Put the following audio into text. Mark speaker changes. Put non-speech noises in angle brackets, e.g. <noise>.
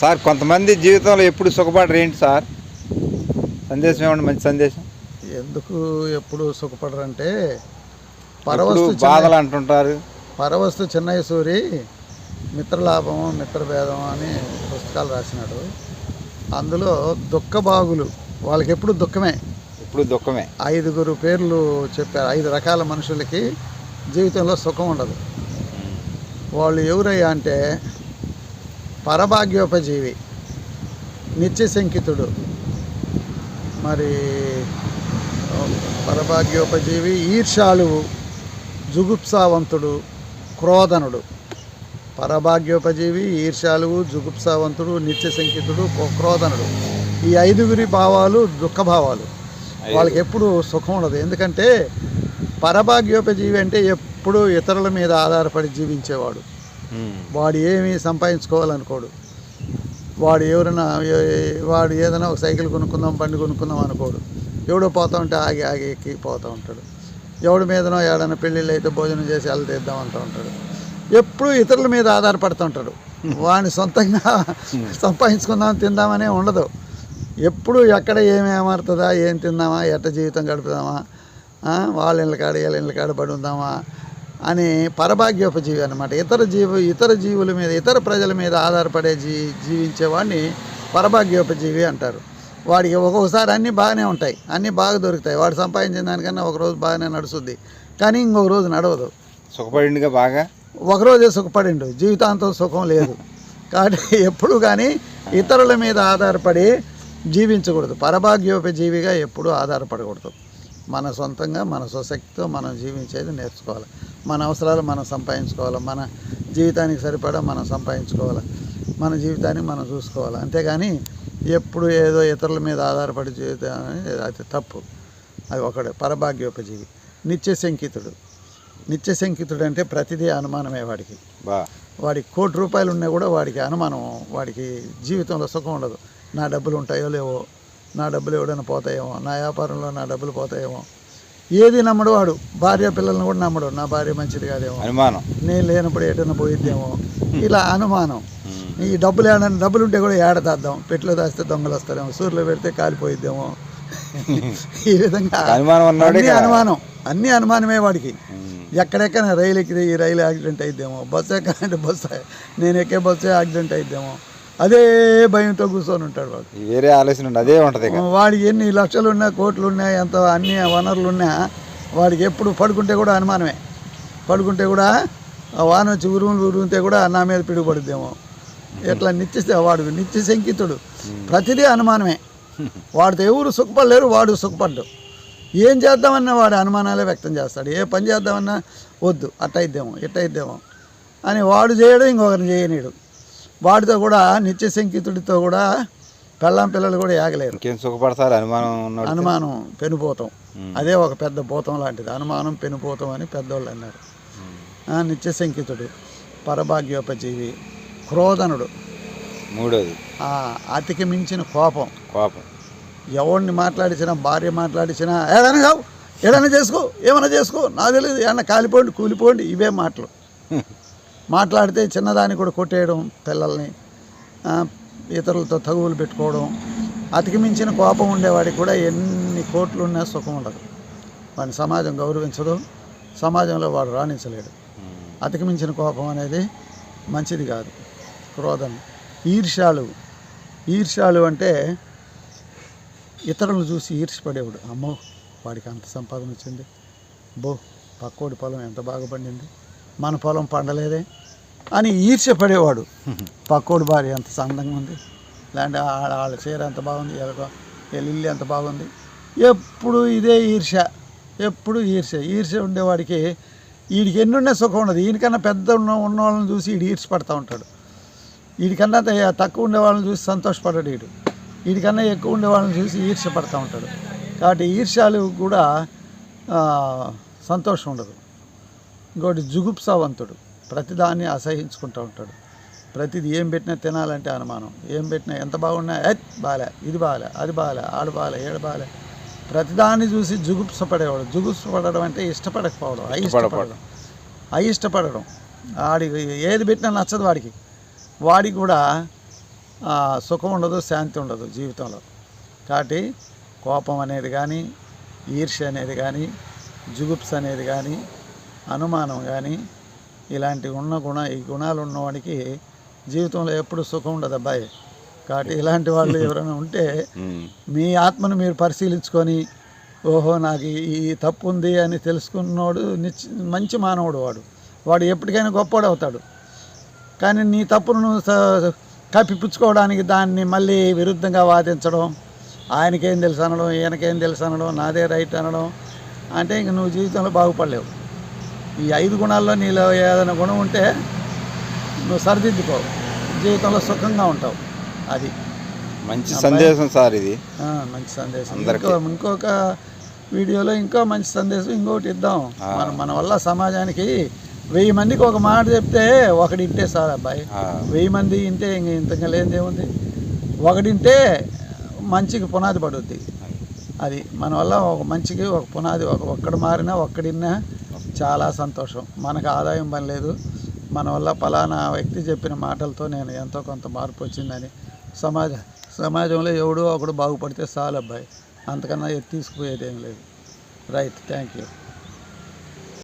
Speaker 1: Sir కొంతమంది జీవితంలో ఎప్పుడు సుఖపడరు ఏంటి సార్? సందేశం ఏమండి? మంచి సందేశం.
Speaker 2: ఎందుకు ఎప్పుడు సుఖపడరంటే పరవస్తు
Speaker 1: బాధలు అంటుంటారు.
Speaker 2: పరవస్తు చెన్నై సూరి మిత్రలాభము మిత్రభేదం అని పుస్తకాలు రాసినాడు. అందులో దుఃఖభాగులు వాళ్ళకి ఎప్పుడు దుఃఖమే.
Speaker 1: ఎప్పుడు దుఃఖమే.
Speaker 2: ఐదుగురు పేర్లు చెప్పారు. ఐదు రకాల మనుషులకి జీవితంలో సుఖం ఉండదు. వాళ్ళు ఎవరయ్యా అంటే పరభాగ్యోపజీవి నిత్యశంకితుడు. మరి పరభాగ్యోపజీవి ఈర్షాలువు జుగుప్సావంతుడు క్రోధనుడు. పరభాగ్యోపజీవి ఈర్షాలువు జుగుప్సావంతుడు నిత్యశంకితుడు క్రో- క్రోధనుడు. ఈ ఐదుగురి భావాలు దుఃఖభావాలు. వాళ్ళకి ఎప్పుడు సుఖం ఉండదు. ఎందుకంటే పరభాగ్యోపజీవి అంటే ఎప్పుడు ఇతరుల మీద ఆధారపడి జీవించేవాడు. వాడు ఏమీ సంపాదించుకోవాలనుకోడు. వాడు ఎవరైనా వాడు ఏదైనా ఒక సైకిల్ కొనుక్కుందాం బండి కొనుక్కుందాం అనుకోడు. ఎవడో పోతా ఉంటే ఆగి ఆగి ఎక్కి పోతూ ఉంటాడు. ఎవడి మీదనో ఏడైనా పెళ్ళిళ్ళు అయితే భోజనం చేసి వెళ్ళ తీద్దాం అంటూ ఉంటాడు. ఎప్పుడూ ఇతరుల మీద ఆధారపడుతూ ఉంటాడు. వాడిని సొంతంగా సంపాదించుకుందాం తిందామనే ఉండదు. ఎప్పుడు ఎక్కడ ఏమి ఏమారుతుందా ఏం తిందామా ఎట్ట జీవితం గడుపుదామా వాళ్ళ ఇళ్ళకాడ వీళ్ళ ఇళ్ళకాడ పడి ఉందామా అని పరభాగ్యోపజీవి అనమాట ఇతర జీవు ఇతర జీవుల మీద ఇతర ప్రజల మీద ఆధారపడే జీ జీవించేవాడిని పరభాగ్యోపజీవి అంటారు. వాడికి ఒక్కొక్కసారి అన్నీ బాగానే ఉంటాయి. అన్నీ బాగా దొరుకుతాయి. వాడు సంపాదించిన దానికన్నా ఒక రోజు బాగానే నడుస్తుంది. కానీ ఇంకొక రోజు నడవదు.
Speaker 1: సుఖపడిందిగా బాగా?
Speaker 2: ఒకరోజే సుఖపడిండు. జీవితాంతం సుఖం లేదు. కాబట్టి ఎప్పుడు కానీ ఇతరుల మీద ఆధారపడి జీవించకూడదు. పరభాగ్యోపజీవిగా ఎప్పుడూ ఆధారపడకూడదు. మన సొంతంగా మన స్వశక్తితో మనం జీవించేది నేర్చుకోవాలి. మన అవసరాలు మనం సంపాదించుకోవాలి. మన జీవితానికి సరిపడా మనం సంపాదించుకోవాలి. మన జీవితాన్ని మనం చూసుకోవాలి. అంతేగాని ఎప్పుడు ఏదో ఇతరుల మీద ఆధారపడి జీవితం అనేది అది తప్పు. అది ఒకడే పరభాగ్యోపజీవి. నిత్య శంకితుడు. నిత్య శంకితుడు అంటే ప్రతిదీ అనుమానమే వాడికి.
Speaker 1: బా.
Speaker 2: వాడికి కోటి రూపాయలు ఉన్నా కూడా వాడికి అనుమానం. వాడికి జీవితంలో సుఖం ఉండదు. నా డబ్బులు ఉంటాయో లేవో నా డబ్బులు ఎవడైనా పోతాయేమో నా వ్యాపారంలో నా డబ్బులు పోతాయేమో. ఏది నమ్మడు వాడు భార్య పిల్లల్ని కూడా నమ్మడు నా భార్య మంచిది కాదేమో.
Speaker 1: అనుమానం.
Speaker 2: నేను లేనప్పుడు ఎటైనా పోయిద్దేమో. ఇలా అనుమానం. ఈ డబ్బులు ఏడన్నా డబ్బులు ఉంటే కూడా ఏడ దాద్దాం పెట్టులో దాస్తే దొంగలు వస్తారేమో సూర్యులో పెడితే కాలిపోయిద్దేమో. ఈ విధంగా అన్ని. అనుమానం అన్ని అనుమానమే వాడికి. ఎక్కడెక్కడ రైలు ఎక్కితే ఈ రైలు యాక్సిడెంట్ అయిద్దేమో బస్సు ఎక్కాలంటే బస్సు నేను ఎక్కే బస్సు యాక్సిడెంట్ అయిద్దేమో. అదే భయంతో కూర్చొని ఉంటాడు వాడు.
Speaker 1: వేరే ఆలోచన అదే ఉంటది
Speaker 2: వాడికి ఎన్ని లక్షలు ఉన్నా కోట్లు ఉన్నా ఎంత అన్ని వనరులు ఉన్నా వాడికి ఎప్పుడు పడుకుంటే కూడా అనుమానమే. పడుకుంటే కూడా ఆ వాన వచ్చి ఉరుములు ఉరిమితే కూడా నా మీద పిడుగుపడుద్దేమో. ఎట్లా నిత్య వాడు నిత్య శంకితుడు. ప్రతిదీ అనుమానమే. వాడితో ఎవరు సుఖపడలేరు వాడు సుఖపడ్డు. ఏం చేద్దామన్నా వాడు అనుమానాలే వ్యక్తం చేస్తాడు. ఏ పని చేద్దామన్నా వద్దు అట్ట అయిద్దేమో ఇట్ట అయిద్దేమో అని వాడు చేయడం ఇంకొకరిని చేయనీడు వాడితో కూడా నిత్య శంకితుడితో కూడా పెళ్ళాం పిల్లలు కూడా ఏగలేరు
Speaker 1: సుఖపడతారు? అనుమానం
Speaker 2: అనుమానం పెనుపోతం. అదే ఒక పెద్ద భూతం లాంటిది. అనుమానం పెనుపోతం అని పెద్దోళ్ళు అన్నారు. నిత్య శంకితుడు పరభాగ్యోపజీవి క్రోధనుడు.
Speaker 1: మూడోది.
Speaker 2: అతికి మించిన కోపం.
Speaker 1: కోపం.
Speaker 2: ఎవరిని మాట్లాడించినా భార్య మాట్లాడించినా ఏదైనా కావు ఏదైనా చేసుకో ఏమైనా చేసుకో నాకు తెలియదు ఏమన్నా కాలిపోండి కూలిపోండి ఇవే మాటలు. <laughs> మాట్లాడితే చిన్నదాన్ని కూడా కొట్టేయడం పిల్లల్ని ఇతరులతో తగువులు పెట్టుకోవడం అతికిమించిన కోపం ఉండేవాడికి కూడా ఎన్ని కోట్లు ఉన్నా సుఖం ఉండదు. వాడిని సమాజం గౌరవించదు. సమాజంలో వాడు రాణించలేడు. అతికిమించిన కోపం అనేది మంచిది కాదు. క్రోధం ఈర్ష్యాలు. ఈర్ష్యాలు అంటే ఇతరులను చూసి ఈర్ష్యపడేవాడు. అమ్మో వాడికి అంత సంపాదన వచ్చింది. బో పక్కోడి పొలం ఎంత బాగా పండింది మన పొలం పండలేదే అని ఈర్ష్యపడేవాడు. <laughs> పక్కోడి భార్య ఎంత అందంగా ఉంది. లేదంటే వాళ్ళ చీర ఎంత బాగుంది వీళ్ళ ఇల్లు ఎంత బాగుంది. ఎప్పుడు ఇదే ఈర్ష్య ఎప్పుడు ఈర్ష్య ఈర్ష్య ఉండేవాడికి వీడికి ఎన్నున్నా సుఖం ఉండదు. ఈయనకన్నా పెద్ద ఉన్న ఉన్న వాళ్ళని చూసి వీడు ఈర్ష్యపడతా ఉంటాడు. వీడికన్నా తక్కువ ఉండే వాళ్ళని చూసి సంతోషపడ్డాడు వీడు వీడికన్నా ఎక్కువ ఉండే వాళ్ళని చూసి ఈర్ష్యపడతా ఉంటాడు. కాబట్టి ఈర్ష్యాలు కూడా సంతోషం ఉండదు. ఇంకోటి జుగుప్సావంతుడు ప్రతిదాన్ని అసహించుకుంటూ ఉంటాడు. ప్రతిది ఏం పెట్టినా తినాలంటే అనుమానం. ఏం పెట్టినా ఎంత బాగున్నా ఎత్ బాలే ఇది బాలే అది బాలే ఆడు బాలే ఏడు బాలే. ప్రతిదాన్ని చూసి జుగుప్స పడేవాడు. జుగుప్స పడడం అంటే ఇష్టపడకపోవడం. అయిష్టపడడం అయిష్టపడడం ఆడికి ఏది పెట్టినా నచ్చదు వాడికి. వాడికి కూడా సుఖం ఉండదు శాంతి ఉండదు జీవితంలో. కాబట్టి కోపం అనేది కానీ ఈర్ష్య అనేది కానీ జుగుప్స్ అనేది కానీ అనుమానం కానీ ఇలాంటి ఉన్న గుణ ఈ గుణాలు ఉన్నవాడికి జీవితంలో ఎప్పుడు సుఖం ఉండదు అబ్బాయి. కాబట్టి ఇలాంటి వాళ్ళు ఎవరైనా ఉంటే. <laughs> మీ ఆత్మను మీరు పరిశీలించుకొని ఓహో నాకు ఈ- తప్పు ఉంది అని తెలుసుకున్నవాడు మంచి మానవుడు వాడు. వాడు ఎప్పటికైనా గొప్పవాడు అవుతాడు. కానీ నీ తప్పును కప్పిపుచ్చుకోవడానికి దాన్ని మళ్ళీ విరుద్ధంగా వాదించడం ఆయనకేం తెలుసు అనడం ఈయనకేం తెలుసు అనడం నాదే రైట్ అనడం అంటే ఇంక నువ్వు జీవితంలో బాగుపడలేవు. ఈ ఐదు గుణాల్లో నీలో ఏదైనా గుణం ఉంటే నువ్వు సరిదిద్దుకో. జీవితంలో సుఖంగా ఉంటావు. అది.
Speaker 1: మంచి సందేశం సార్ ఇది.
Speaker 2: మంచి సందేశం. ఇంకో ఇంకొక వీడియోలో ఇంకో మంచి సందేశం ఇంకోటి ఇద్దాం. మన మన వల్ల సమాజానికి వెయ్యి మందికి ఒక మాట చెప్తే ఒకటి ఇంటే సార్ అబ్బాయి. వెయ్యి మంది ఇంటే ఇంక ఇంతగా లేనిదేముంది ఒకటింటే మంచికి పునాది పడుద్ది. అది. మన వల్ల ఒక మంచికి ఒక పునాది ఒక ఒక్కడు మారినా ఒక్కడిన్నా చాలా సంతోషం. మనకు ఆదాయం పని లేదు. మన వల్ల ఫలానా వ్యక్తి చెప్పిన మాటలతో నేను ఎంతో కొంత మార్పు వచ్చిందని సమాజ సమాజంలో ఎవడో ఒకడు బాగుపడితే చాలు అబ్బాయి. అంతకన్నా ఎత్తి తీసుకుపోయేది ఏం లేదు. Right thank you.